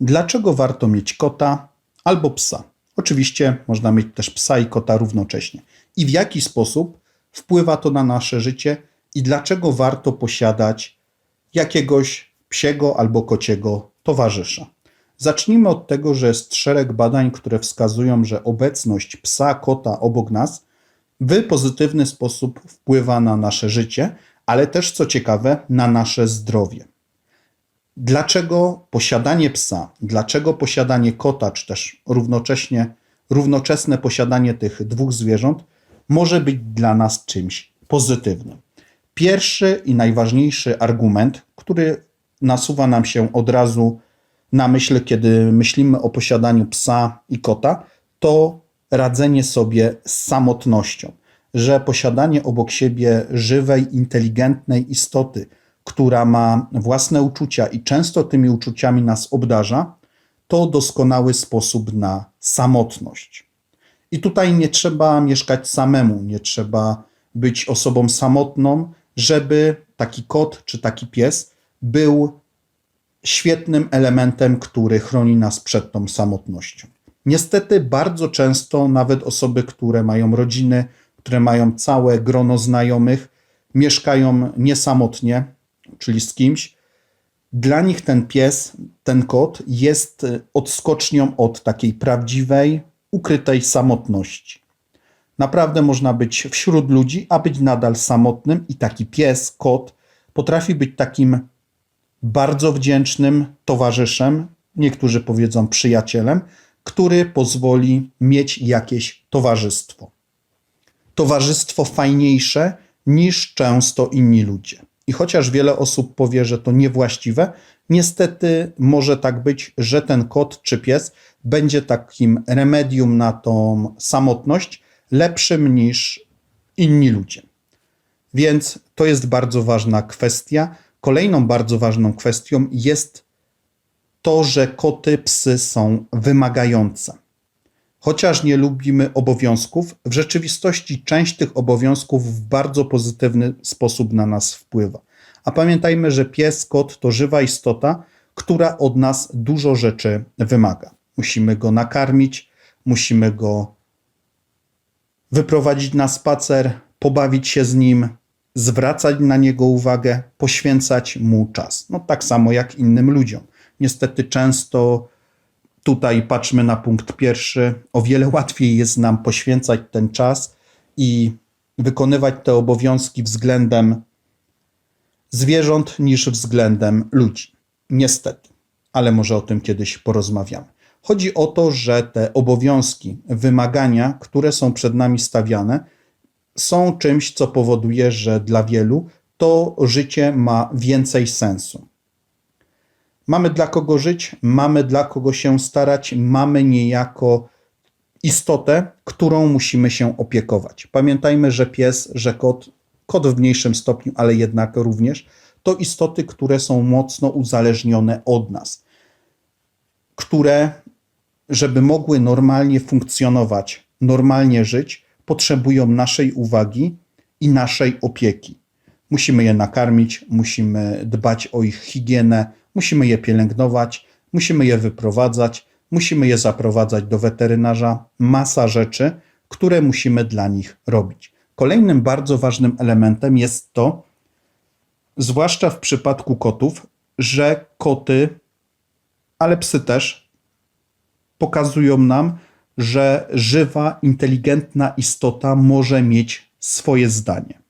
Dlaczego warto mieć kota albo psa? Oczywiście można mieć też psa i kota równocześnie. I w jaki sposób wpływa to na nasze życie i dlaczego warto posiadać jakiegoś psiego albo kociego towarzysza? Zacznijmy od tego, że jest szereg badań, które wskazują, że obecność psa, kota obok nas w pozytywny sposób wpływa na nasze życie, ale też, co ciekawe, na nasze zdrowie. Dlaczego posiadanie psa, dlaczego posiadanie kota, czy też równocześnie, równoczesne posiadanie tych dwóch zwierząt może być dla nas czymś pozytywnym? Pierwszy i najważniejszy argument, który nasuwa nam się od razu na myśl, kiedy myślimy o posiadaniu psa i kota, to radzenie sobie z samotnością, że posiadanie obok siebie żywej, inteligentnej istoty, która ma własne uczucia i często tymi uczuciami nas obdarza, to doskonały sposób na samotność. I tutaj nie trzeba mieszkać samemu, nie trzeba być osobą samotną, żeby taki kot czy taki pies był świetnym elementem, który chroni nas przed tą samotnością. Niestety, bardzo często nawet osoby, które mają rodziny, które mają całe grono znajomych, mieszkają niesamotnie, czyli z kimś. Dla nich ten pies, ten kot jest odskocznią od takiej prawdziwej, ukrytej samotności. Naprawdę można być wśród ludzi, a być nadal samotnym, i taki pies, kot potrafi być takim bardzo wdzięcznym towarzyszem, niektórzy powiedzą przyjacielem, który pozwoli mieć jakieś towarzystwo. Towarzystwo fajniejsze niż często inni ludzie. I chociaż wiele osób powie, że to niewłaściwe, niestety może tak być, że ten kot czy pies będzie takim remedium na tą samotność lepszym niż inni ludzie. Więc to jest bardzo ważna kwestia. Kolejną bardzo ważną kwestią jest to, że koty, psy są wymagające. Chociaż nie lubimy obowiązków, w rzeczywistości część tych obowiązków w bardzo pozytywny sposób na nas wpływa. A pamiętajmy, że pies, kot to żywa istota, która od nas dużo rzeczy wymaga. Musimy go nakarmić, musimy go wyprowadzić na spacer, pobawić się z nim, zwracać na niego uwagę, poświęcać mu czas. No tak samo jak innym ludziom. Niestety często tutaj patrzmy na punkt pierwszy. O wiele łatwiej jest nam poświęcać ten czas i wykonywać te obowiązki względem zwierząt niż względem ludzi. Niestety, ale może o tym kiedyś porozmawiamy. Chodzi o to, że te obowiązki, wymagania, które są przed nami stawiane, są czymś, co powoduje, że dla wielu to życie ma więcej sensu. Mamy dla kogo żyć, mamy dla kogo się starać, mamy niejako istotę, którą musimy się opiekować. Pamiętajmy, że pies, że kot, kot w mniejszym stopniu, ale jednak również, to istoty, które są mocno uzależnione od nas, które, żeby mogły normalnie funkcjonować, normalnie żyć, potrzebują naszej uwagi i naszej opieki. Musimy je nakarmić, musimy dbać o ich higienę, musimy je pielęgnować, musimy je wyprowadzać, musimy je zaprowadzać do weterynarza. Masa rzeczy, które musimy dla nich robić. Kolejnym bardzo ważnym elementem jest to, zwłaszcza w przypadku kotów, że koty, ale psy też, pokazują nam, że żywa, inteligentna istota może mieć swoje zdanie.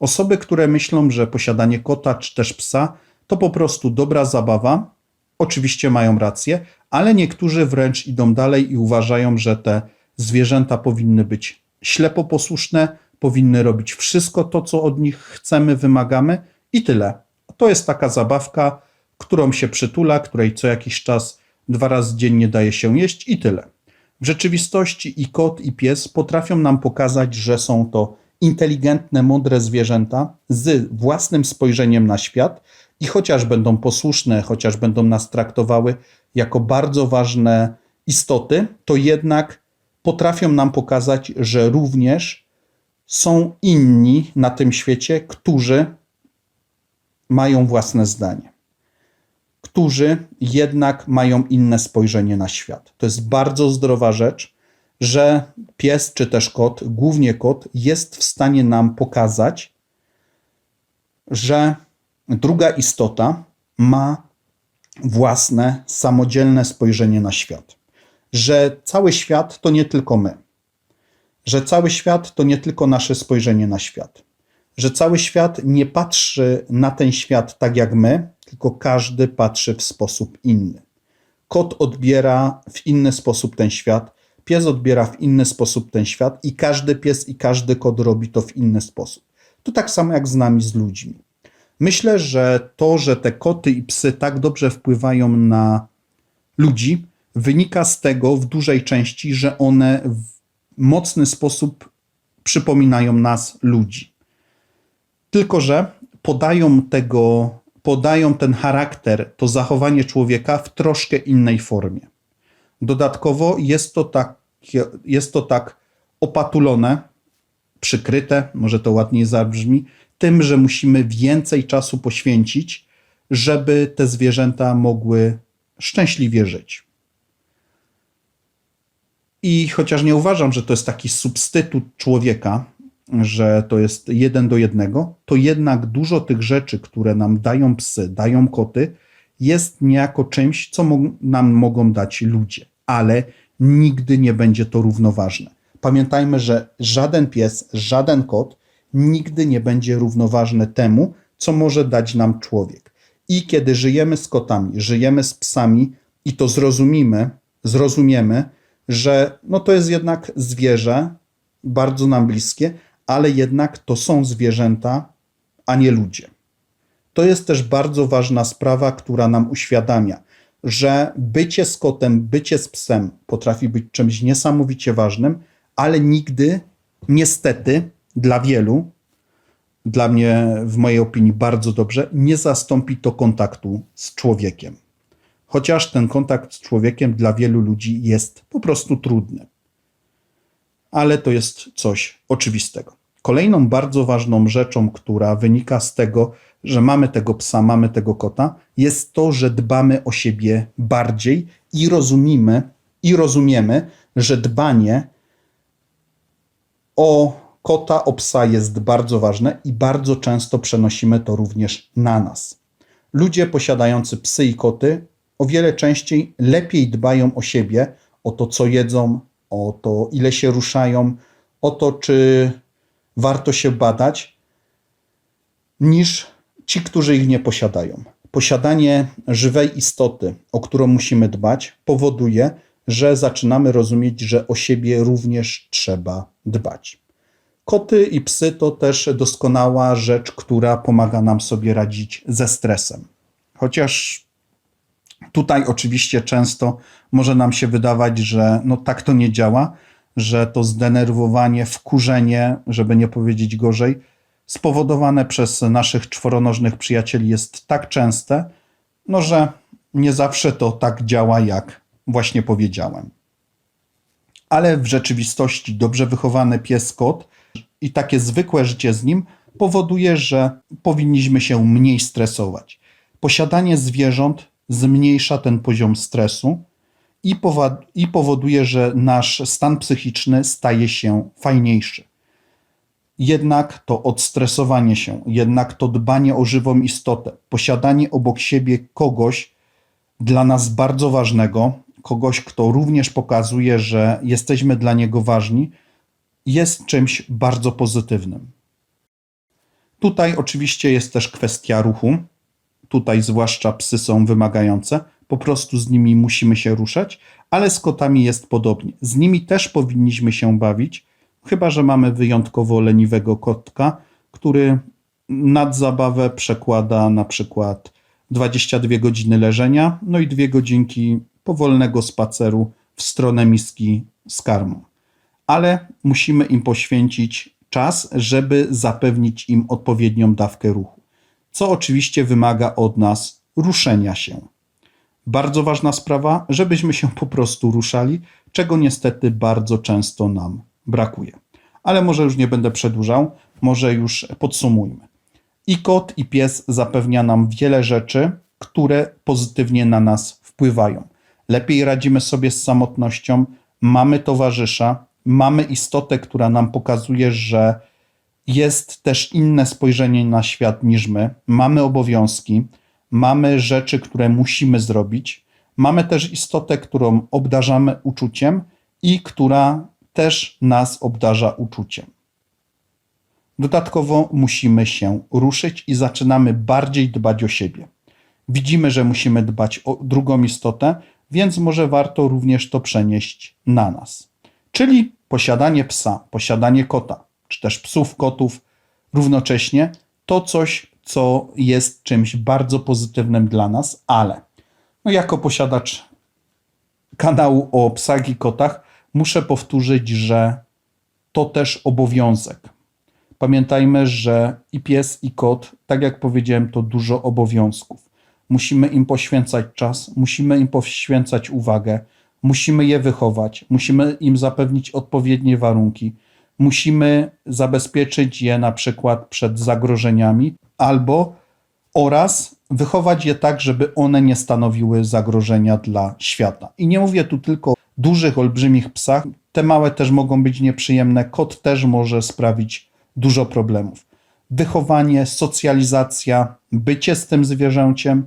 Osoby, które myślą, że posiadanie kota czy też psa to po prostu dobra zabawa, oczywiście mają rację, ale niektórzy wręcz idą dalej i uważają, że te zwierzęta powinny być ślepo posłuszne, powinny robić wszystko to, co od nich chcemy, wymagamy i tyle. To jest taka zabawka, którą się przytula, której co jakiś czas dwa razy dziennie daje się jeść i tyle. W rzeczywistości i kot, i pies potrafią nam pokazać, że są to inteligentne, mądre zwierzęta z własnym spojrzeniem na świat i chociaż będą posłuszne, chociaż będą nas traktowały jako bardzo ważne istoty, to jednak potrafią nam pokazać, że również są inni na tym świecie, którzy mają własne zdanie. którzy jednak mają inne spojrzenie na świat. To jest bardzo zdrowa rzecz, że pies czy też kot, głównie kot, jest w stanie nam pokazać, że druga istota ma własne, samodzielne spojrzenie na świat. Że cały świat to nie tylko my. Że cały świat to nie tylko nasze spojrzenie na świat. Że cały świat nie patrzy na ten świat tak jak my, tylko każdy patrzy w sposób inny. Kot odbiera w inny sposób ten świat, pies odbiera w inny sposób ten świat i każdy pies i każdy kot robi to w inny sposób. To tak samo jak z nami, z ludźmi. Myślę, że to, że te koty i psy tak dobrze wpływają na ludzi, wynika z tego w dużej części, że one w mocny sposób przypominają nas, ludzi. Tylko, że podają tego, podają ten charakter, to zachowanie człowieka w troszkę innej formie. Dodatkowo jest to tak, jest to tak opatulone, przykryte, może to ładniej zabrzmi, tym, że musimy więcej czasu poświęcić, żeby te zwierzęta mogły szczęśliwie żyć. I chociaż nie uważam, że to jest taki substytut człowieka, że to jest jeden do jednego, to jednak dużo tych rzeczy, które nam dają psy, dają koty, jest niejako czymś, co nam mogą dać ludzie, ale nigdy nie będzie to równoważne. Pamiętajmy, że żaden pies, żaden kot nigdy nie będzie równoważny temu, co może dać nam człowiek. I kiedy żyjemy z kotami, żyjemy z psami i to zrozumimy, zrozumiemy, że no to jest jednak zwierzę, bardzo nam bliskie, ale jednak to są zwierzęta, a nie ludzie. To jest też bardzo ważna sprawa, która nam uświadamia, że bycie z kotem, bycie z psem potrafi być czymś niesamowicie ważnym, ale nigdy, niestety, dla wielu, dla mnie, w mojej opinii, bardzo dobrze, nie zastąpi to kontaktu z człowiekiem. Chociaż ten kontakt z człowiekiem dla wielu ludzi jest po prostu trudny. Ale to jest coś oczywistego. Kolejną bardzo ważną rzeczą, która wynika z tego, że mamy tego psa, mamy tego kota, jest to, że dbamy o siebie bardziej i rozumiemy, i rozumiemy, że dbanie o kota, o psa jest bardzo ważne i bardzo często przenosimy to również na nas. Ludzie posiadający psy i koty o wiele częściej lepiej dbają o siebie, o to, co jedzą, o to, ile się ruszają, o to, czy warto się badać, niż ci, którzy ich nie posiadają. Posiadanie żywej istoty, o którą musimy dbać, powoduje, że zaczynamy rozumieć, że o siebie również trzeba dbać. Koty i psy to też doskonała rzecz, która pomaga nam sobie radzić ze stresem. Chociaż tutaj oczywiście często może nam się wydawać, że no tak to nie działa, że to zdenerwowanie, wkurzenie, żeby nie powiedzieć gorzej, spowodowane przez naszych czworonożnych przyjacieli jest tak częste, no że nie zawsze to tak działa, jak właśnie powiedziałem. Ale w rzeczywistości dobrze wychowany pies kot i takie zwykłe życie z nim powoduje, że powinniśmy się mniej stresować. Posiadanie zwierząt zmniejsza ten poziom stresu i, i powoduje, że nasz stan psychiczny staje się fajniejszy. Jednak to odstresowanie się, jednak to dbanie o żywą istotę, posiadanie obok siebie kogoś dla nas bardzo ważnego, kogoś, kto również pokazuje, że jesteśmy dla niego ważni, jest czymś bardzo pozytywnym. Tutaj oczywiście jest też kwestia ruchu. Tutaj zwłaszcza psy są wymagające, po prostu z nimi musimy się ruszać, ale z kotami jest podobnie. Z nimi też powinniśmy się bawić, chyba że mamy wyjątkowo leniwego kotka, który nad zabawę przekłada na przykład 22 godziny leżenia, no i dwie godzinki powolnego spaceru w stronę miski z karmą ale musimy im poświęcić czas, żeby zapewnić im odpowiednią dawkę ruchu, co oczywiście wymaga od nas ruszenia się. Bardzo ważna sprawa, żebyśmy się po prostu ruszali, czego niestety bardzo często nam brakuje. Ale może już nie będę przedłużał, może już podsumujmy. I kot, i pies zapewnia nam wiele rzeczy, które pozytywnie na nas wpływają. Lepiej radzimy sobie z samotnością, mamy towarzysza, mamy istotę, która nam pokazuje, że jest też inne spojrzenie na świat niż my, mamy obowiązki, mamy rzeczy, które musimy zrobić, mamy też istotę, którą obdarzamy uczuciem i która też nas obdarza uczuciem. Dodatkowo musimy się ruszyć i zaczynamy bardziej dbać o siebie. Widzimy, że musimy dbać o drugą istotę, więc może warto również to przenieść na nas. Czyli posiadanie psa, posiadanie kota, czy też psów, kotów równocześnie to coś, co jest czymś bardzo pozytywnym dla nas, ale no jako posiadacz kanału o psach i kotach muszę powtórzyć, że to też obowiązek. Pamiętajmy, że i pies, i kot, tak jak powiedziałem, to dużo obowiązków. Musimy im poświęcać czas, musimy im poświęcać uwagę, musimy je wychować, musimy im zapewnić odpowiednie warunki, musimy zabezpieczyć je na przykład przed zagrożeniami, albo oraz wychować je tak, żeby one nie stanowiły zagrożenia dla świata. I nie mówię tu tylko o dużych, olbrzymich psach, te małe też mogą być nieprzyjemne, kot też może sprawić dużo problemów. Wychowanie, socjalizacja, bycie z tym zwierzęciem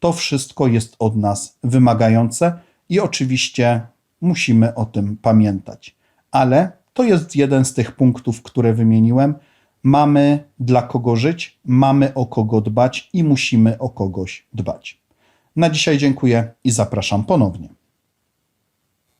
to wszystko jest od nas wymagające i oczywiście musimy o tym pamiętać. Ale to jest jeden z tych punktów, które wymieniłem. Mamy dla kogo żyć, mamy o kogo dbać i musimy o kogoś dbać. Na dzisiaj dziękuję i zapraszam ponownie.